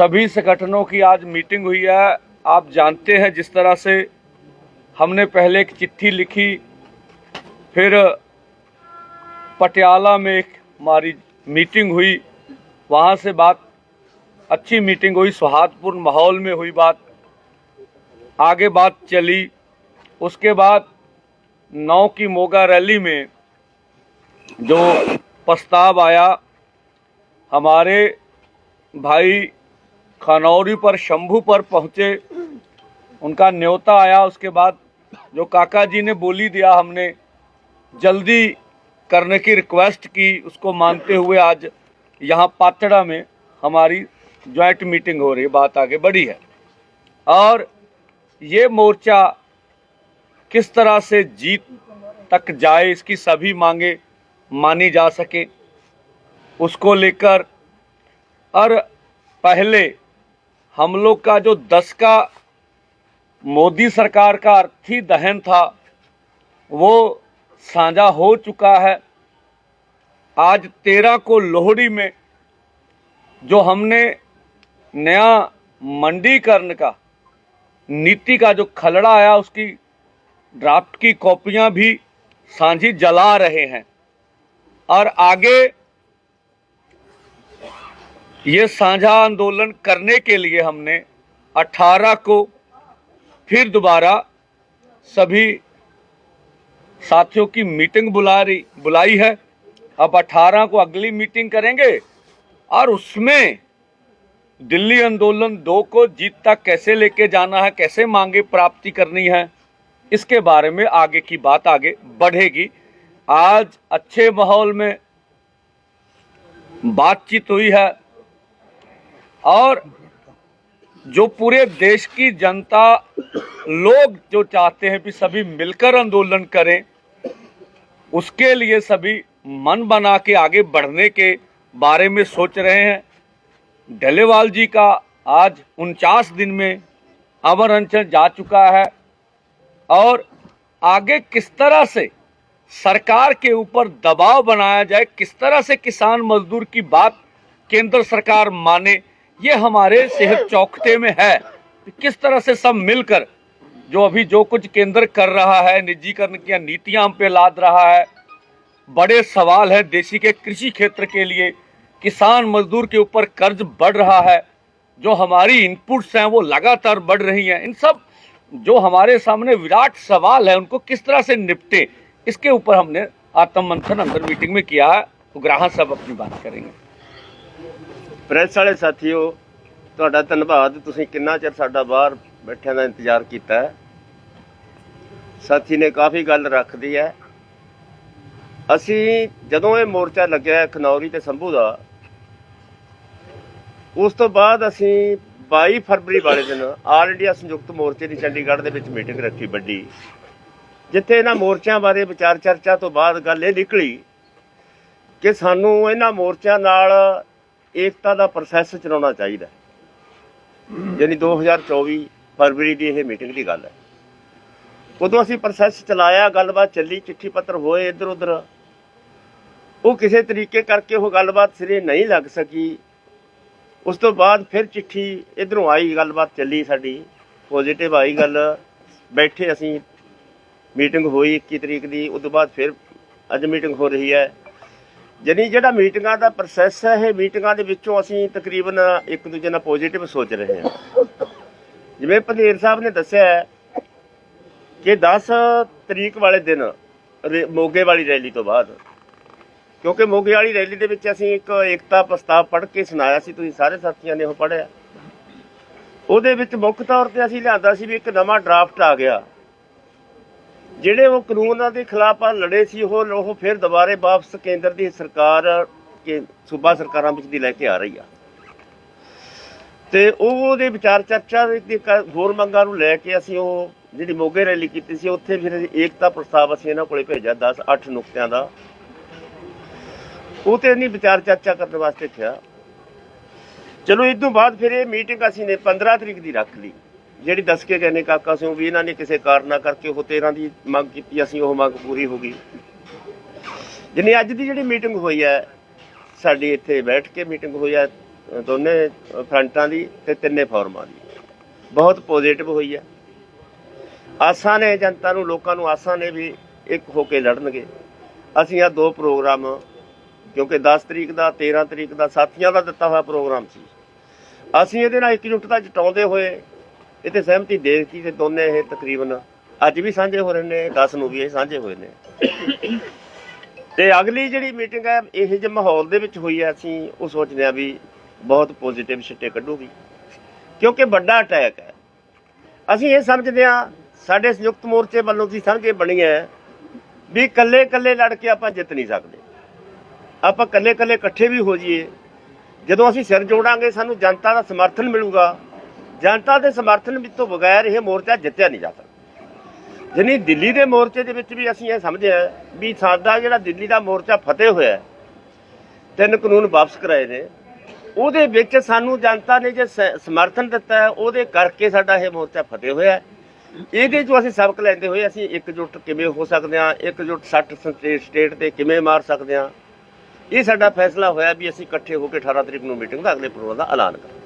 सभी संगठनों की आज मीटिंग हुई है। आप जानते हैं जिस तरह से हमने पहले एक चिट्ठी लिखी, फिर पटियाला में एक हमारी मीटिंग हुई। वहाँ से बात, अच्छी मीटिंग हुई, सौहार्दपूर्ण माहौल में हुई बात। आगे बात चली। उसके बाद नौ की मोगा रैली में जो प्रस्ताव आया, हमारे भाई खनौरी पर, शंभू पर पहुँचे। उनका न्योता आया, उसके बाद जो काका जी ने बोली दिया हमने, जल्दी करने की रिक्वेस्ट की, उसको मानते हुए आज यहाँ पातड़ा में हमारी ज्वाइंट मीटिंग हो रही है, बात आगे बढ़ी है। और ये मोर्चा किस तरह से जीत तक जाए, इसकी सभी मांगे मानी जा सके, उसको लेकर। और पहले हम लोग का जो दस का मोदी सरकार का अर्थी दहन था, वो साझा हो चुका है। आज तेरह को लोहड़ी में जो हमने नया मंडीकरण का, नीति का जो खलड़ा आया, उसकी ड्राफ्ट की कॉपियाँ भी साझी जला रहे हैं। और आगे ये साझा आंदोलन करने के लिए हमने 18 को फिर दोबारा सभी साथियों की मीटिंग बुला रही बुलाई है। अब 18 को अगली मीटिंग करेंगे और उसमें दिल्ली आंदोलन दो को जीत तक कैसे लेके जाना है, कैसे मांगे प्राप्ति करनी है, इसके बारे में आगे की बात आगे बढ़ेगी। आज अच्छे माहौल में बातचीत हुई है। और जो पूरे देश की जनता, लोग जो चाहते हैं कि सभी मिलकर आंदोलन करें, उसके लिए सभी मन बना के आगे बढ़ने के बारे में सोच रहे हैं। डलेवाल जी का आज उनचास दिन में अमर अनशन जा चुका है और आगे किस तरह से सरकार के ऊपर दबाव बनाया जाए, किस तरह से किसान मजदूर की बात केंद्र सरकार माने ये हमारे सेहत चौकते में है। किस तरह से सब मिलकर जो अभी जो कुछ केंद्र कर रहा है, निजीकरण की नीतियाँ हम पे लाद रहा है, बड़े सवाल है देशी के कृषि क्षेत्र के लिए। किसान मजदूर के ऊपर कर्ज बढ़ रहा है, जो हमारी इनपुट्स हैं वो लगातार बढ़ रही हैं। इन सब जो हमारे सामने विराट सवाल है, उनको किस तरह से निपटे, इसके ऊपर हमने आत्म मंथन अंदर मीटिंग में किया है। तो ग्राहक सब अपनी बात करेंगे। ਪ੍ਰੈਸ ਵਾਲੇ ਸਾਥੀਓ, ਤੁਹਾਡਾ ਧੰਨਵਾਦ। ਤੁਸੀਂ ਕਿੰਨਾ ਚਿਰ ਸਾਡਾ ਬਾਹਰ ਬੈਠਿਆਂ ਦਾ ਇੰਤਜ਼ਾਰ ਕੀਤਾ ਸਾਥੀ ਨੇ ਕਾਫੀ ਗੱਲ ਰੱਖਦੀ ਹੈ। ਅਸੀਂ ਜਦੋਂ ਇਹ ਮੋਰਚਾ ਲੱਗਿਆ ਖਨੌਰੀ ਤੇ ਸੰਭੂ ਦਾ, ਉਸ ਤੋਂ ਬਾਅਦ ਅਸੀਂ 22 ਫਰਵਰੀ ਵਾਲੇ ਦਿਨ ਆਲ ਇੰਡੀਆ ਸੰਯੁਕਤ ਮੋਰਚੇ ਦੀ ਚੰਡੀਗੜ੍ਹ ਦੇ ਵਿੱਚ ਮੀਟਿੰਗ ਰੱਖੀ ਵੱਡੀ। ਜਿੱਥੇ ਇਹਨਾਂ ਮੋਰਚਿਆਂ ਬਾਰੇ ਵਿਚਾਰ ਚਰਚਾ ਤੋਂ ਬਾਅਦ ਗੱਲ ਇਹ ਨਿਕਲੀ ਕਿ ਸਾਨੂੰ ਇਹਨਾਂ ਮੋਰਚਿਆਂ ਨਾਲ ਏਕਤਾ ਦਾ ਪ੍ਰੋਸੈਸ ਚਲਾਉਣਾ ਚਾਹੀਦਾ ਯਾਨੀ 2024 ਫਰਵਰੀ ਦੀ ਇਹ ਮੀਟਿੰਗ ਦੀ ਗੱਲ ਹੈ। ਉਦੋਂ ਅਸੀਂ ਪ੍ਰੋਸੈਸ ਚਲਾਇਆ, ਗੱਲਬਾਤ ਚੱਲੀ, ਚਿੱਠੀ ਪੱਤਰ ਹੋਏ ਇੱਧਰ ਉੱਧਰ ਉਹ ਕਿਸੇ ਤਰੀਕੇ ਕਰਕੇ ਉਹ ਗੱਲਬਾਤ ਸਿਰੇ ਨਹੀਂ ਲੱਗ ਸਕੀ। ਉਸ ਤੋਂ ਬਾਅਦ ਫਿਰ ਚਿੱਠੀ ਇਧਰੋਂ ਆਈ, ਗੱਲਬਾਤ ਚੱਲੀ ਸਾਡੀ ਪੋਜ਼ਿਟਿਵ ਆਈ ਗੱਲ। ਬੈਠੇ ਅਸੀਂ, ਮੀਟਿੰਗ ਹੋਈ 21 ਤਰੀਕ ਦੀ, ਉਸ ਤੋਂ ਬਾਅਦ ਫਿਰ ਅੱਜ ਮੀਟਿੰਗ ਹੋ ਰਹੀ ਹੈ। ਜਾਣੀ ਜਿਹੜਾ ਮੀਟਿੰਗਾਂ ਦਾ ਪ੍ਰੋਸੈਸ ਹੈ, ਇਹ ਮੀਟਿੰਗਾਂ ਦੇ ਵਿੱਚੋਂ ਅਸੀਂ ਤਕਰੀਬਨ ਇੱਕ ਦੂਜੇ ਨਾਲ ਪੋਜ਼ਿਟਿਵ ਸੋਚ ਰਹੇ ਹਾਂ। ਜਿਵੇਂ ਪੰਧੇਰ ਸਾਹਿਬ ਨੇ ਦੱਸਿਆ ਕਿ 10 ਤਰੀਕ ਵਾਲੇ ਦਿਨ ਮੋਗੇ ਵਾਲੀ ਰੈਲੀ ਤੋਂ ਬਾਅਦ, ਕਿਉਂਕਿ ਮੋਗੇ ਵਾਲੀ ਰੈਲੀ ਦੇ ਵਿੱਚ ਅਸੀਂ ਇੱਕ ਏਕਤਾ ਪ੍ਰਸਤਾਵ ਪੜ੍ਹ ਕੇ ਸੁਣਾਇਆ ਸੀ, ਤੁਸੀਂ ਸਾਰੇ ਸਾਥੀਆਂ ਨੇ ਉਹ ਪੜ੍ਹਿਆ। ਉਹਦੇ ਵਿੱਚ ਮੁੱਖ ਤੌਰ ਤੇ ਅਸੀਂ ਲਿਆਂਦਾ ਸੀ ਵੀ ਇੱਕ ਨਵਾਂ ਡਰਾਫਟ ਆ ਗਿਆ। ਜਿਹੜੇ ਉਹ ਕਾਨੂੰਨਾਂ ਦੇ ਖਿਲਾਫ ਲੜੇ ਸੀ ਉਹ ਉਹ ਫਿਰ ਦੁਬਾਰੇ ਵਾਪਸ ਕੇਂਦਰ ਦੀ ਸਰਕਾਰ, ਕੇ ਸੂਬਾ ਸਰਕਾਰਾਂ ਵਿੱਚ ਦੀ ਲੈ ਕੇ ਆ ਰਹੀ ਆ। ਤੇ ਉਹਦੇ ਵਿਚਾਰ ਚਰਚਾ ਦੇ ਹੋਰ ਮੰਗਾਂ ਨੂੰ ਲੈ ਕੇ ਅਸੀਂ ਉਹ ਜਿਹੜੀ ਮੋਗੇ ਰੈਲੀ ਕੀਤੀ ਸੀ, ਉੱਥੇ ਫਿਰ ਏਕਤਾ ਪ੍ਰਸਤਾਵ ਅਸੀਂ ਇਹਨਾਂ ਕੋਲੇ ਭੇਜਿਆ 10 8 ਨੁਕਤਿਆਂ ਦਾ। ਉਹ ਤੇ ਨਹੀਂ ਵਿਚਾਰ ਚਰਚਾ ਕਰਨ ਵਾਸਤੇ ਕਿਹਾ ਚਲੋ, ਇਸ ਤੋਂ ਬਾਅਦ ਫਿਰ ਇਹ ਮੀਟਿੰਗ ਅਸੀਂ ਨੇ 15 ਤਰੀਕ ਦੀ ਰੱਖ ਲਈ। ਜਿਹੜੀ ਦੱਸ ਕੇ ਗਏ ਨੇ ਕਾਕਾ ਸਿੰਘ ਵੀ ਇਹਨਾਂ ਨੇ ਕਿਸੇ ਕਾਰਨਾ ਕਰਕੇ ਉਹ 13 ਦੀ ਮੰਗ ਕੀਤੀ, ਅਸੀਂ ਉਹ ਮੰਗ ਪੂਰੀ ਹੋ ਗਈ। ਜਿੰਨੀ ਅੱਜ ਦੀ ਜਿਹੜੀ ਮੀਟਿੰਗ ਹੋਈ ਹੈ, ਸਾਡੀ ਇੱਥੇ ਬੈਠ ਕੇ ਮੀਟਿੰਗ ਹੋਈ ਹੈ ਦੋਨੇ ਫਰੰਟਾਂ ਦੀ ਤੇ ਤਿੰਨੇ ਫੋਰਮਾਂ ਦੀ। ਬਹੁਤ ਪੋਜ਼ਿਟਿਵ ਹੋਈ ਹੈ। ਆਸਾਂ ਨੇ ਜਨਤਾ ਨੂੰ, ਲੋਕਾਂ ਨੂੰ ਆਸਾਂ ਨੇ ਵੀ ਇੱਕ ਹੋ ਕੇ ਲੜਨਗੇ। ਅਸੀਂ ਆ ਦੋ ਪ੍ਰੋਗਰਾਮ, ਕਿਉਂਕਿ 10 ਤਰੀਕ ਦਾ 13 ਤਰੀਕ ਦਾ ਸਾਥੀਆਂ ਦਾ ਦਿੱਤਾ ਹੋਇਆ ਪ੍ਰੋਗਰਾਮ ਸੀ। ਅਸੀਂ ਇਹਦੇ ਨਾਲ ਇਕਜੁੱਟਤਾ ਜਟਾਉਂਦੇ ਹੋਏ ਇਹ ਤੇ ਸਹਿਮਤੀ ਦੇ ਦਿੱਤੀ ਤੇ ਦੋਨੇ ਇਹ ਤਕਰੀਬਨ ਅੱਜ ਵੀ ਸਾਂਝੇ ਹੋ ਰਹੇ ਨੇ 10 ਨੂੰ ਵੀ ਇਹ ਸਾਂਝੇ ਹੋਏ ਨੇ। ਤੇ ਅਗਲੀ ਜਿਹੜੀ ਮੀਟਿੰਗ ਹੈ, ਇਹ ਜਿਹੇ ਮਾਹੌਲ ਦੇ ਵਿੱਚ ਹੋਈ ਹੈ, ਅਸੀਂ ਉਹ ਸੋਚਦੇ ਆ ਵੀ ਬਹੁਤ ਪੋਜ਼ਿਟਿਵ ਸਿੱਟੇ ਕੱਢੂਗੀ। ਕਿਉਂਕਿ ਵੱਡਾ ਅਟੈਕ ਹੈ। ਅਸੀਂ ਇਹ ਸਮਝਦੇ ਆ ਸਾਡੇ ਸੰਯੁਕਤ ਮੋਰਚੇ ਵੱਲੋਂ ਦੀ ਸਮਝ ਇਹ ਬਣੀ ਹੈ ਵੀ ਇਕੱਲੇ ਇਕੱਲੇ ਲੜ ਕੇ ਆਪਾਂ ਜਿੱਤ ਨਹੀਂ ਸਕਦੇ। ਆਪਾਂ ਇਕੱਲੇ ਇਕੱਲੇ ਇਕੱਠੇ ਵੀ ਹੋ ਜਾਈਏ। ਜਦੋਂ ਅਸੀਂ ਸਿਰ ਜੋੜਾਂਗੇ, ਸਾਨੂੰ ਜਨਤਾ ਦਾ ਸਮਰਥਨ ਮਿਲੂਗਾ। ਜਨਤਾ ਦੇ ਸਮਰਥਨ ਵਿੱਚ ਤੋਂ ਬਗੈਰ ਇਹ ਮੋਰਚਾ ਜਿੱਤਿਆ ਨਹੀਂ ਜਾ ਸਕਦਾ। ਜਨੀ ਦਿੱਲੀ ਦੇ ਮੋਰਚੇ ਦੇ ਵਿੱਚ ਵੀ ਅਸੀਂ ਇਹ ਸਮਝਿਆ ਵੀ ਸਾਡਾ ਜਿਹੜਾ ਦਿੱਲੀ ਦਾ ਮੋਰਚਾ ਫਤਿਹ ਹੋਇਆ ਤਿੰਨ ਕਾਨੂੰਨ ਵਾਪਸ ਕਰਾਏ ਨੇ, ਉਹਦੇ ਵਿੱਚ ਸਾਨੂੰ ਜਨਤਾ ਨੇ ਜੇ ਸਮਰਥਨ ਦਿੱਤਾ ਉਹਦੇ ਕਰਕੇ ਸਾਡਾ ਇਹ ਮੋਰਚਾ ਫਤਿਹ ਹੋਇਆ ਇਹਦੇ ਚੋਂ ਅਸੀਂ ਸਬਕ ਲੈਂਦੇ ਹੋਏ ਅਸੀਂ ਇਕਜੁੱਟ ਕਿਵੇਂ ਹੋ ਸਕਦੇ ਹਾਂ, ਇਕਜੁੱਟ 60 ਸਟੇਟ ਸਟੇਟ ਤੇ ਕਿਵੇਂ ਮਾਰ ਸਕਦੇ ਹਾਂ। ਇਹ ਸਾਡਾ ਫੈਸਲਾ ਹੋਇਆ ਵੀ ਅਸੀਂ ਇਕੱਠੇ ਹੋ ਕੇ 18 ਤਰੀਕ ਨੂੰ ਮੀਟਿੰਗ ਦਾ ਅਗਲੇ ਪ੍ਰੋਗਰਾਮ ਦਾ ਐਲਾਨ ਕਰਾਂਗੇ।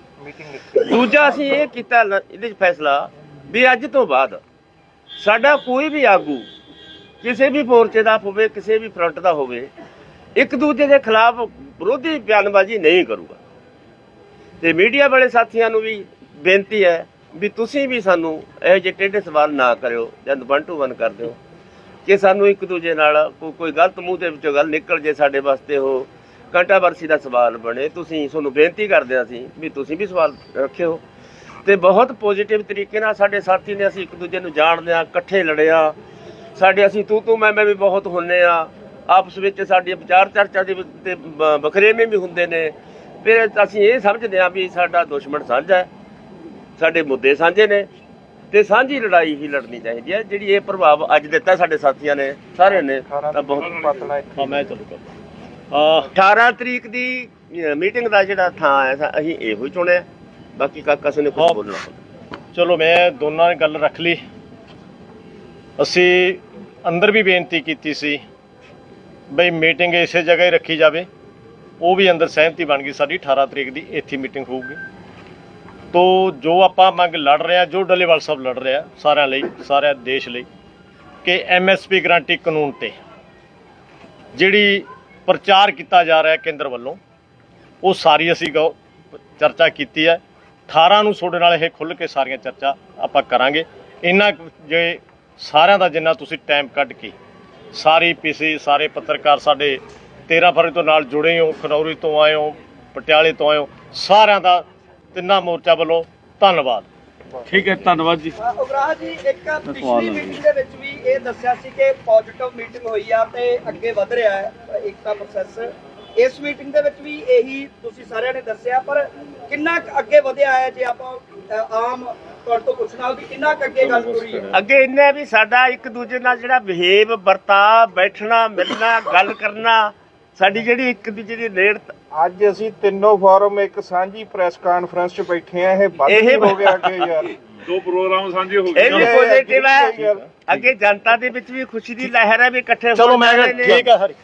ਦੂਜਾ ਅਸੀਂ ਇਹ ਕੀਤਾ ਲ- ਇਹਦੇ ਵਿੱਚ ਫੈਸਲਾ ਵੀ ਅੱਜ ਤੋਂ ਬਾਅਦ ਸਾਡਾ ਕੋਈ ਵੀ ਆਗੂ ਕਿਸੇ ਵੀ ਮੋਰਚੇ ਦਾ ਹੋਵੇ, ਕਿਸੇ ਵੀ ਫਰੰਟ ਦਾ ਹੋਵੇ, ਇੱਕ ਦੂਜੇ ਦੇ ਖਿਲਾਫ ਵਿਰੋਧੀ ਬਿਆਨਬਾਜ਼ੀ ਨਹੀਂ ਕਰੂਗਾ। ਤੇ ਮੀਡੀਆ ਵਾਲੇ ਸਾਥੀਆਂ ਨੂੰ ਵੀ ਬੇਨਤੀ ਹੈ ਵੀ ਤੁਸੀਂ ਵੀ ਸਾਨੂੰ ਇਹੋ ਜਿਹੇ ਟੇਢੇ ਸਵਾਲ ਨਾ ਕਰਿਓ ਜਾਂ ਵਨ ਟੂ ਵਨ ਕਰ ਦਿਓ ਕਿ ਸਾਨੂੰ ਇੱਕ ਦੂਜੇ ਨਾਲ ਕੋਈ ਕੋਈ ਗਲਤ ਮੂੰਹ ਦੇ ਵਿੱਚੋਂ ਗੱਲ ਨਿਕਲ ਜੇ ਸਾਡੇ ਵਾਸਤੇ ਉਹ ਕੰਟਰੋਵਰਸੀ ਦਾ ਸਵਾਲ ਬਣੇ, ਤੁਸੀਂ ਤੁਹਾਨੂੰ ਬੇਨਤੀ ਕਰਦੇ ਹਾਂ ਅਸੀਂ ਵੀ ਤੁਸੀਂ ਵੀ ਸਵਾਲ ਰੱਖਿਓ। ਤੇ ਬਹੁਤ ਪੋਜ਼ਿਟਿਵ ਤਰੀਕੇ ਨਾਲ ਸਾਡੇ ਸਾਥੀ ਨੇ ਅਸੀਂ ਇੱਕ ਦੂਜੇ ਨੂੰ ਜਾਣਦੇ ਆ ਇਕੱਠੇ ਲੜਿਆ ਸਾਡੇ ਅਸੀਂ ਤੂੰ ਤੂੰ ਮੈਂ ਮੈਂ ਵੀ ਬਹੁਤ ਹੁੰਨੇ ਆ ਆਪਸ ਵਿੱਚ ਸਾਡੀ ਵਿਚਾਰ ਚਰਚਾ ਦੇ ਤੇ ਬ- ਵਖਰੇਵੇਂ ਵੀ ਹੁੰਦੇ ਨੇ। ਫਿਰ ਅਸੀਂ ਇਹ ਸਮਝਦੇ ਆ ਵੀ ਸਾਡਾ ਦੁਸ਼ਮਣ ਸਾਂਝਾ ਹੈ। ਸਾਡੇ ਮੁੱਦੇ ਸਾਂਝੇ ਨੇ ਤੇ ਸਾਂਝੀ ਲੜਾਈ ਹੀ ਲੜਨੀ ਚਾਹੀਦੀ ਹੈ। ਜਿਹੜੀ ਇਹ ਪ੍ਰਭਾਵ ਅੱਜ ਦਿੱਤਾ ਸਾਡੇ ਸਾਥੀਆਂ ਨੇ, ਸਾਰਿਆਂ ਨੇ, ਤਾਂ ਬਹੁਤ ਹਾਂ, ਮੈਂ ਚਲੂ ਆ 18 ਤਰੀਕ ਦੀ ਮੀਟਿੰਗ ਦਾ ਜਿਹੜਾ ਥਾਂ ਹੈ ਸਾ- ਅਸੀਂ ਇਹੋ ਹੀ ਚੁਣਿਆ। ਬਾਕੀ ਕਾਕਾ ਸਿੰਘ ਨੇ ਕੁਝ ਹਾਂ। ਬੋਲਣਾ ਚਲੋ ਮੈਂ ਦੋਨਾਂ ਨੇ ਗੱਲ ਰੱਖ ਲਈ। ਅਸੀਂ ਅੰਦਰ ਵੀ ਬੇਨਤੀ ਕੀਤੀ ਸੀ ਬਈ ਮੀਟਿੰਗ ਇਸੇ ਜਗ੍ਹਾ ਹੀ ਰੱਖੀ ਜਾਵੇ। ਉਹ ਵੀ ਅੰਦਰ ਸਹਿਮਤੀ ਬਣ ਗਈ ਸਾਡੀ 18 ਤਰੀਕ ਦੀ ਇੱਥੇ ਮੀਟਿੰਗ ਹੋਊਗੀ। ਤੋ ਜੋ ਆਪਾਂ ਮੰਗ ਲੜ ਰਹੇ ਆ ਜੋ ਡੱਲੇਵਾਲ ਸਾਹਿਬ ਲੜ ਰਿਹਾ ਸਾਰਿਆਂ ਲਈ ਸਾਰੇ ਦੇਸ਼ ਲਈ ਕਿ ਐਮਐਸਪੀ ਗਰੰਟੀ ਕਾਨੂੰਨ ਤੇ ਜਿਹੜੀ ਪ੍ਰਚਾਰ ਕੀਤਾ ਜਾ ਰਿਹਾ ਕੇਂਦਰ ਵੱਲੋਂ। ਉਹ ਸਾਰੀ ਅਸੀਂ ਗੌ- ਚਰਚਾ ਕੀਤੀ ਹੈ। 18 ਨੂੰ ਤੁਹਾਡੇ ਨਾਲ ਇਹ ਖੁੱਲ ਕੇ ਸਾਰੀਆਂ ਚਰਚਾ ਆਪਾਂ ਕਰਾਂਗੇ। ਇਹਨਾਂ ਜੇ ਸਾਰਿਆਂ ਦਾ ਜਿੰਨਾ ਤੁਸੀਂ ਟਾਈਮ ਕੱਢ ਕੇ ਸਾਰੀ ਪੀਸੀ ਸਾਰੇ ਪੱਤਰਕਾਰ ਸਾਡੇ 13 ਫਰਵਰੀ ਤੋਂ ਨਾਲ ਜੁੜੇ ਹੋ ਖਨੌਰੀ ਤੋਂ ਆਏ ਹੋ, ਪਟਿਆਲੇ ਤੋਂ ਆਏ ਹੋ, ਸਾਰਿਆਂ ਦਾ ਤਿੰਨਾਂ ਮੋਰਚਾ ਵੱਲੋਂ ਧੰਨਵਾਦ। ਠੀਕ ਹੈ ਧੰਨਵਾਦ ਜੀ। ਉਗਰਾਹ ਜੀ ਇੱਕ ਪਿਛਲੀ ਮੀਟਿੰਗ ਦੇ ਵਿੱਚ ਵੀ ਇਹ ਦੱਸਿਆ ਸੀ ਕਿ ਪੋਜ਼ਿਟਿਵ ਮੀਟਿੰਗ ਹੋਈ ਆ ਤੇ ਅੱਗੇ ਵਧ ਰਿਹਾ ਹੈ ਇਕਤਾ ਪ੍ਰੋਸੈਸ ਇਸ ਮੀਟਿੰਗ ਦੇ ਵਿੱਚ ਵੀ ਇਹੀ ਤੁਸੀਂ ਸਾਰਿਆਂ ਨੇ ਦੱਸਿਆ ਪਰ ਕਿੰਨਾ ਅੱਗੇ ਵਧਿਆ ਹੈ ਜੇ ਆਪਾਂ ਆਮ ਤੌਰ ਤੋਂ ਪੁੱਛਣਾ ਵੀ ਕਿੰਨਾ ਅੱਗੇ ਗੱਲ ਤੁਰੀ ਹੈ? ਅੱਗੇ ਇੰਨਾ ਵੀ ਸਾਡਾ ਇੱਕ ਦੂਜੇ ਨਾਲ ਜਿਹੜਾ ਬਿਹੇਵ ਵਰਤਾ ਬੈਠਣਾ ਮਿਲਣਾ ਗੱਲ ਕਰਨਾ ਸਾਡੀ ਜਿਹੜੀ ਇੱਕ ਦੂਜੇ ਦੀ ਨੇੜ ਅੱਜ ਅਸੀਂ ਤਿੰਨੋਂ ਫੋਰਮ ਇੱਕ ਸਾਂਝੀ ਪ੍ਰੈਸ ਕਾਨਫਰੰਸ 'ਚ ਬੈਠੇ ਆ ਇਹ ਇਹ ਹੀ ਹੋ ਗਿਆ ਅੱਗੇ ਯਾਰ। ਦੋ ਪ੍ਰੋਗਰਾਮ ਸਾਂਝੇ ਹੋ ਇਹ ਗਏ ਵੀ ਇਹ ਪੋਜ਼ਿਟਿਵ ਹੈ ਅੱਗੇ ਜਨਤਾ ਦੇ ਵਿੱਚ ਵੀ ਖੁਸ਼ੀ ਦੀ ਲਹਿਰ ਹੈ ਵੀ ਇਕੱਠੇ ਚਲੋ ਹੋਣ ਮੈਂ ਰਹੇ ਨੇ। ਠੀਕ ਹੈ ਹਰੀ।